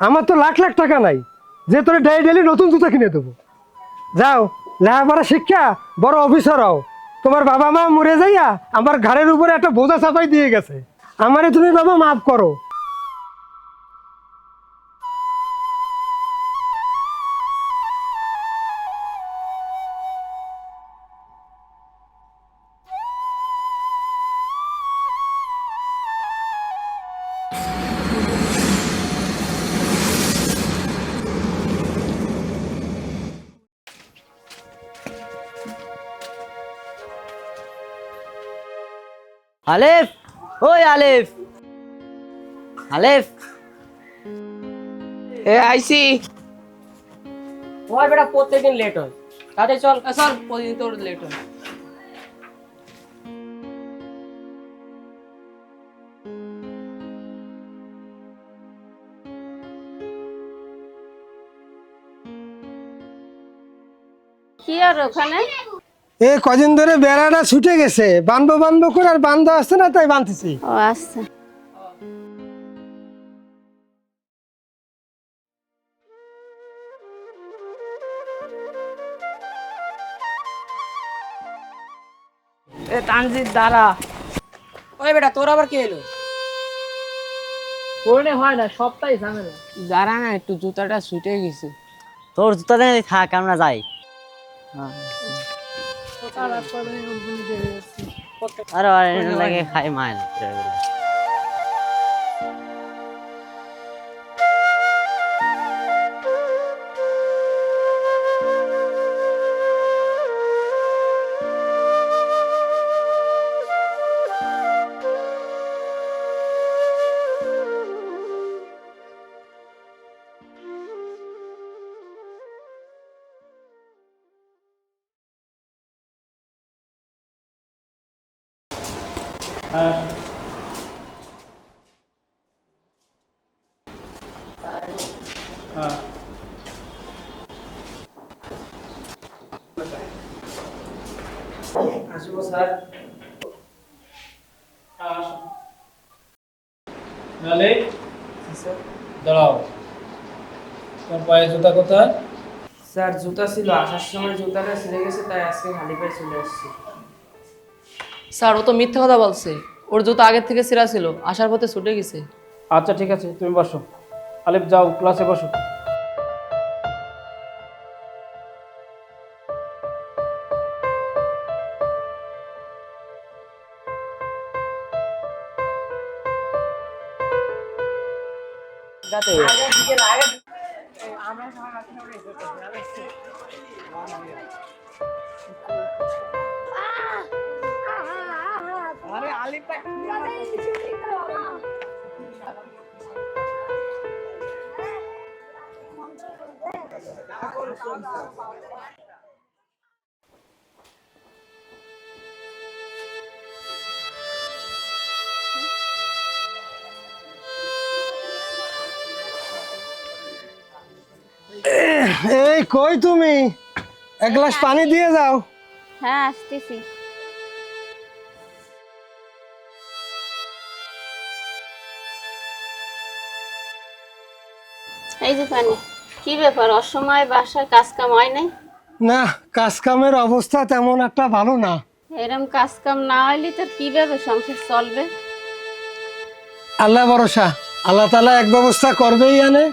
আমার তো লাখ লাখ টাকা নাই। যে তোর ডেলি ডেলি নতুন জুতা কিনে দেবো। যাও, লেখাপড়া শিক্ষা, বড় অফিসার হও। তোমার বাবা মা মরে যাইয়া আমার ঘাড়ের উপরে একটা বোঝা চাপাই দিয়ে গেছে। আমারে তুমি বাবা মাফ করো। আলেফ ওই আলেফ। আলেফ। এ আইসি। তোমার বেটা প্রত্যেকদিন লেট হয়। তাতে চল চল প্রতিদিন তোর লেট হয়। কি আর ওখানে? এ কদিন ধরে বেড়াটা ছুটে গেছে। বানবো বানবো করে আর বান্ধব আসছে না তাই বানতেছি। ও আচ্ছা এ তানজিৎ দাঁড়া। ওই বেটা তোর আবার কে এলো করলে হয় না সবটাই ঝামেলা। দাঁড়া না একটু জুতাটা ছুটে গেছে। তোর জুতা থাক আমরা যাই। আরে আর লাগে খাই মাইল আসব স্যার নালে দাঁড়াও। তোমার পায়ে জুতা কোথায়? স্যার জুতা ছিল আসার সময় জুতাটা ছিঁড়ে গেছে তাই আজকে খালি পায়ে চলে আসছি। স্যার ও তো মিথ্যা কথা বলছে। ওর জুতা আগের থেকে ছিঁড়া ছিল আসার পথে ছুটে গেছে। আচ্ছা ঠিক আছে তুমি বসো। আলিফ যাও ক্লাসে বসো। এই কই তুমি এক গ্লাস পানি দিয়ে যাও হ্যাঁ আসতেছি এই যে পানি কি ব্যাপার অসময়ে বাসায় কাজ কাম হয় নাই? না কাজ কামের অবস্থা তেমন একটা ভালো না। এরম কাজ কাম না হইলে তোর কীভাবে সংসার চলবে? আল্লাহ ভরসা আল্লাহ তালা এক ব্যবস্থা করবেই আনে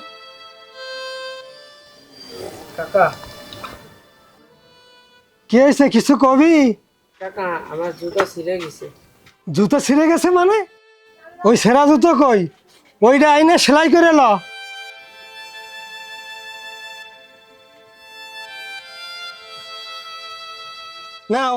কাকা। কি হয়েছে কিছু কবি? কাকা আমার জুতা ছিঁড়ে গেছে। জুতো ছিঁড়ে গেছে মানে? ওই সেরা জুতো কই? ওইটা আইনে সেলাই করে ল। নাও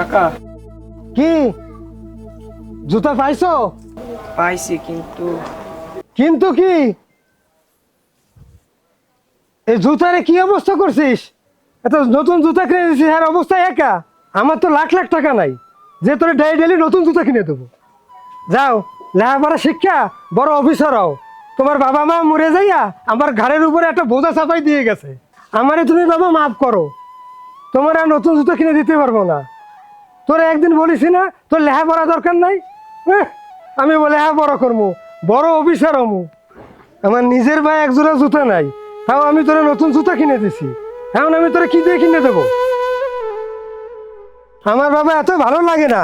কাকা কি? জুতা পাইছো? পাইছি কিন্তু। কিন্তু কি? এই জুতারে কি অবস্থা করছিস? এত নতুন জুতা কিনে দিছিস আর অবস্থা একা। আমার তো লাখ লাখ টাকা নাই। যে তোর ডেলি ডেলি নতুন জুতা কিনে দেবো। যাও লেখাপড়া শিক্ষা বড় অফিসার হও। তোমার বাবা মা মরে যাইয়া আমার ঘাড়ের উপরে একটা বোঝা চাপাই দিয়ে গেছে। আমারে তুমি বাবা মাফ করো। তোমার আর নতুন জুতো কিনে দিতে পারব না। তোরা একদিন বলিস না, তোর লেখাপড়া দরকার নাই? আমি বলে হ্যাঁ বড় করব বড় অফিসার হমু। আমার নিজের ভাই এক জোড়া জুতা নাই, তাও আমি তোরা নতুন জুতা কিনে দিছি। এখন আমি তোরা কি দিয়ে কিনে দেবো? আমার বাবা এত ভালো লাগে না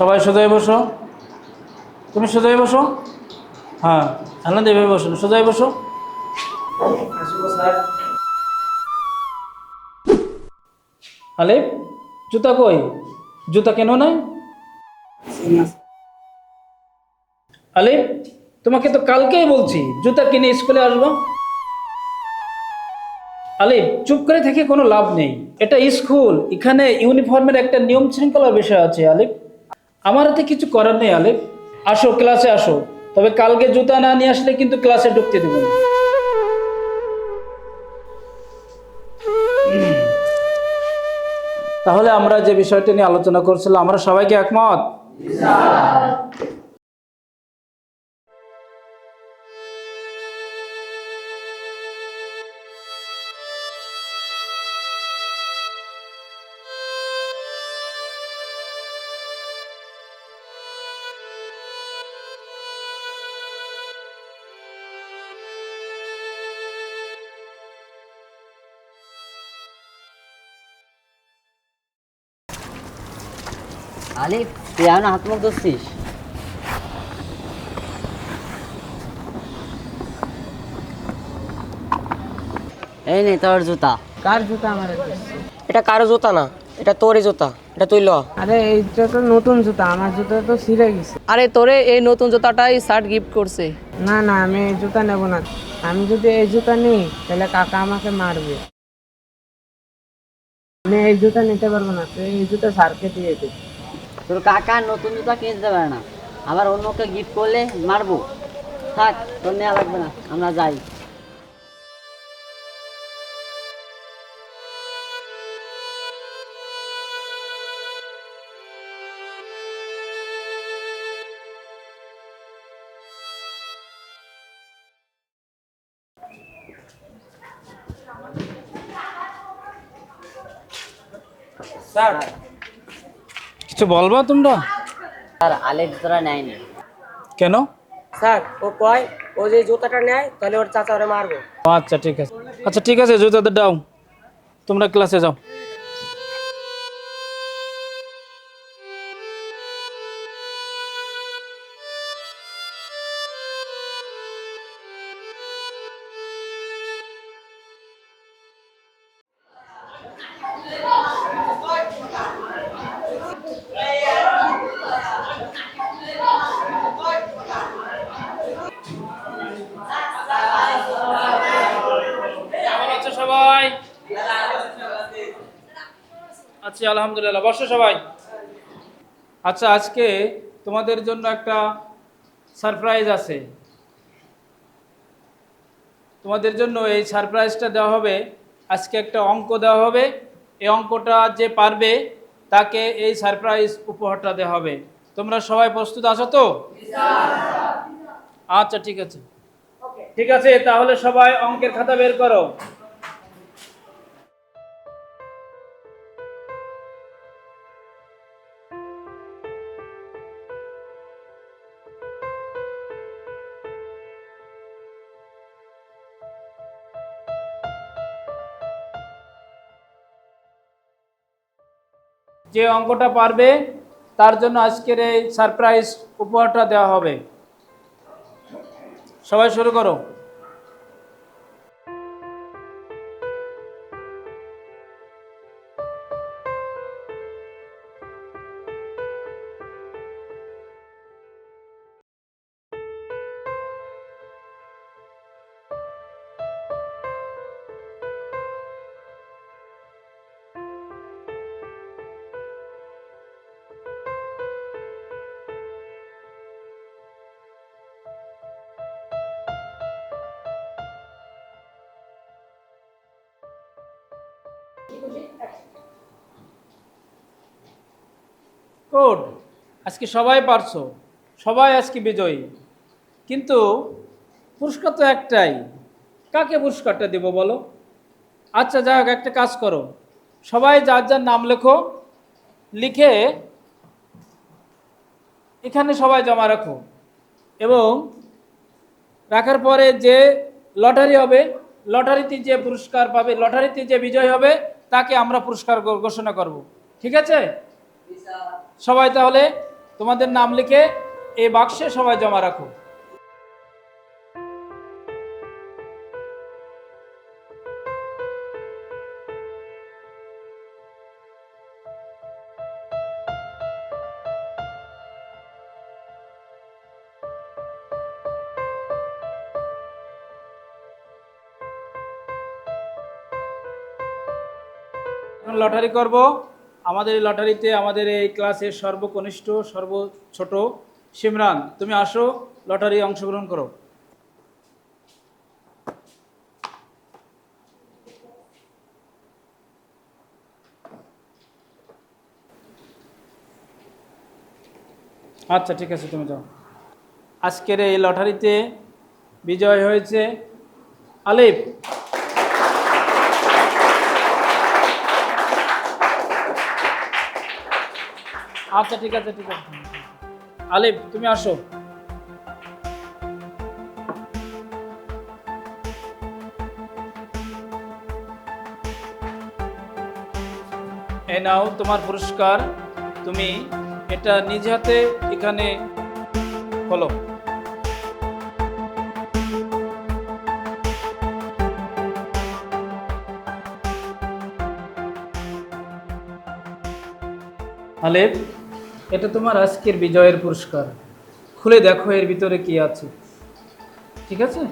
সবাই সোজাই বসো। তুমি সোজাই বসো? হ্যাঁ আনন্দ এভাবে বসো সোজাই বসো। আলিফ, জুতা কই? জুতা কেন নাই? আলিফ, তোমাকে তো কালকেই বলছি, জুতা কিনে স্কুলে আসব। আলিফ, চুপ করে থেকে কোনো লাভ নেই। এটা স্কুল, এখানে ইউনিফর্মের একটা নিয়ম শৃঙ্খলার বিষয় আছে, আলিফ। আমার হাতে কিছু করার নেই আলেপ আসো ক্লাসে আসো। তবে কালকে জুতা না নিয়ে আসলে কিন্তু ক্লাসে ঢুকতে দেবো না। তাহলে আমরা যে বিষয়টি নিয়ে আলোচনা করছিলাম আমরা সবাইকে একমত? আলিফ তুই এখন হাত মুখ ধরছিস? এই নে তোর জুতা। কার জুতা আমার এটা কারও জুতা না এটা তোরই জুতা এটা তুই ল। আরে এইটা তো নতুন জুতা আমার জুতা তো ছিঁড়ে গেছে। আরে তোরে এই নতুন জুতাটাই শার্ট গিফট করছে। না না আমি এই জুতা নেব না। আমি যদি এই জুতা নিই তাহলে কাকা আমাকে মারবে। আমি এই জুতা নিতে পারব না তুই এই জুতা স্যারকে দিয়ে দে। তোর কাকা নতুন জুতা কিনে দিতে পারে না। আবার অন্যকে গিফট করলে মারবো। থাক, তোর নেওয়া লাগবে না, আমরা যাই। স্যার কিছু বলবা তোমরা? আর আলিফ জুতোটা নেয়নি। কেন? স্যার ও কয় ও যে জুতাটা নেয় তাহলে ওর চাচা ওরে মারবে। আচ্ছা ঠিক আছে। আচ্ছা ঠিক আছে জুতাদের দাও। তোমরা ক্লাসে যাও কেমন আছো সবাই আচ্ছা আলহামদুলিল্লাহ। বসো সবাই। আচ্ছা আজকে তোমাদের জন্য একটা সারপ্রাইজ আছে। তোমাদের জন্য এই সারপ্রাইজটা দেওয়া হবে। আজকে একটা অঙ্ক দেওয়া হবে। এই অঙ্কটা যে পারবে তাকে এই সারপ্রাইজ উপহারটা দেওয়া হবে। তোমরা সবাই প্রস্তুত আছো তো? আচ্ছা ঠিক আছে। ঠিক আছে তাহলে সবাই অঙ্কের খাতা বের করো। যে অঙ্কটা পারবে তার জন্য আজকের এই সারপ্রাইজ উপহারটা দেওয়া হবে। সবাই শুরু করো। গুড আজকে সবাই পারছ। সবাই আজকে বিজয়ী। কিন্তু পুরস্কার তো একটাই। কাকে পুরস্কারটা দেব বলো? আচ্ছা যাই একটা কাজ করো। সবাই যার যার নাম লেখো, লিখে এখানে সবাই জমা রাখো। এবং রাখার পরে যে লটারি হবে, লটারিতে যে পুরস্কার পাবে, লটারিতে যে বিজয় হবে তাকে আমরা পুরস্কার ঘোষণা করব। ঠিক আছে? সবাই তাহলে তোমাদের নাম লিখে এই বাক্সে সবাই জমা রাখো। এখন লটারি করব। আমাদের এই লটারিতে আমাদের এই ক্লাসের সর্বকনিষ্ঠ সর্ব ছোট সিমরান, তুমি আসো লটারি অংশগ্রহণ করো। আচ্ছা ঠিক আছে, তুমি যাও। আজকের এই লটারিতে বিজয় হয়েছে আলিফ। আচ্ছা ঠিক আছে ঠিক আছে। আলিফ, তুমি আসো। এ নাও তোমার পুরস্কার। তুমি এটা নিজ হাতে এখানে হলো আলেপ এটা তোমার আজকের বিজয়ের পুরস্কার। খুলে দেখো এর ভিতরে কি আছে। ঠিক আছে?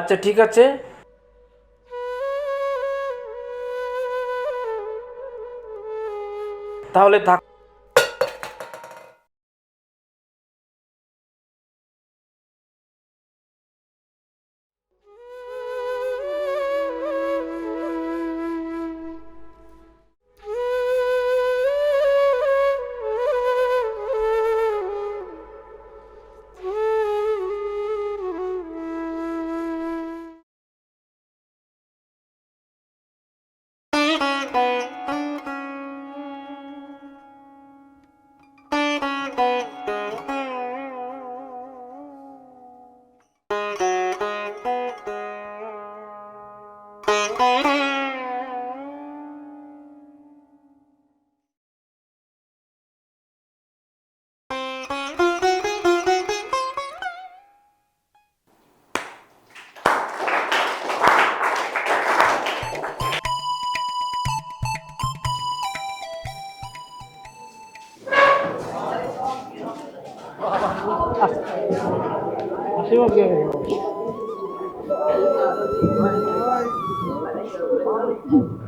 আচ্ছা ঠিক আছে। তাহলে থাক। Ooh.